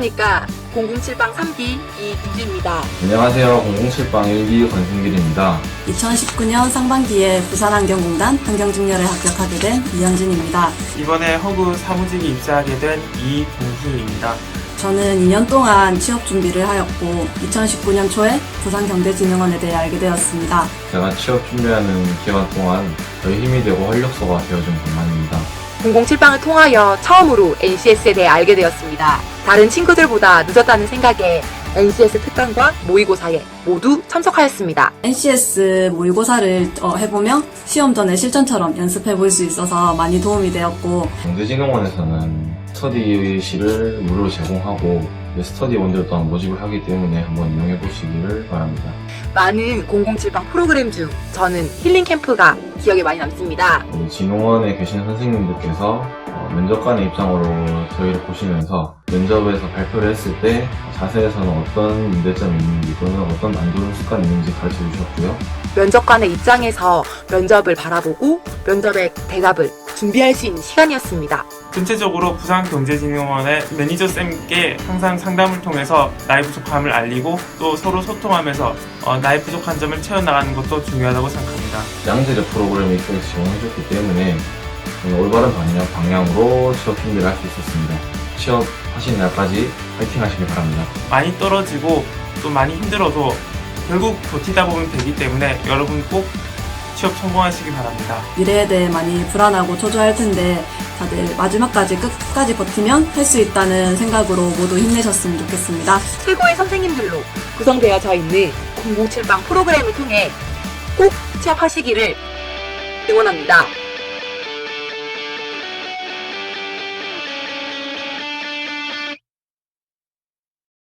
007방 3기 이규주입니다. 안녕하세요. 007방 1기 권승길입니다. 2019년 상반기에 부산환경공단 환경직렬에 합격하게 된 이현진입니다. 이번에 허구 사무직에 입사하게 된 이동희입니다. 저는 2년 동안 취업 준비를 하였고 2019년 초에 부산경제진흥원에 대해 알게 되었습니다. 제가 취업 준비하는 기간 동안 저희 힘이 되고 활력소가 되어준 것만입니다. 007방을 통하여 처음으로 NCS에 대해 알게 되었습니다. 다른 친구들보다 늦었다는 생각에 NCS 특강과 모의고사에 모두 참석하였습니다. NCS 모의고사를 어, 해보면 시험 전에 실전처럼 연습해 볼 수 있어서 많이 도움이 되었고 경제진흥원에서는 스터디실을 무료로 제공하고 스터디 원들 또한 모집을 하기 때문에 한번 이용해 보시기를 바랍니다. 많은 007방 프로그램 중 저는 힐링 캠프가 기억에 많이 남습니다. 우리 진흥원에 계신 선생님들께서 어, 면접관의 입장으로 저희를 보시면서 면접에서 발표를 했을 때 자세에서는 어떤 문제점이 있는지 또는 어떤 안 좋은 습관이 있는지 가르쳐 주셨고요. 면접관의 입장에서 면접을 바라보고 면접의 대답을 준비할 수 있는 시간이었습니다. 전체적으로 부산경제진흥원의 매니저 쌤께 항상 상담을 통해서 나의 부족함을 알리고 또 서로 소통하면서 어, 나의 부족한 점을 채워나가는 것도 중요하다고 생각합니다. 양질의 프로그램을 이쪽에서 지원해줬기 때문에 올바른 방향, 방향으로 취업 준비를 할 수 있었습니다. 취업하신 날까지 파이팅 하시길 바랍니다. 많이 떨어지고 또 많이 힘들어도 결국 버티다 보면 되기 때문에 여러분 꼭 취업 성공하시길 바랍니다. 미래에 대해 많이 불안하고 초조할 텐데 다들 마지막까지 끝까지 버티면 할 수 있다는 생각으로 모두 힘내셨으면 좋겠습니다. 최고의 선생님들로 구성되어져 있는 007방 프로그램을 통해 꼭 취업하시기를 응원합니다.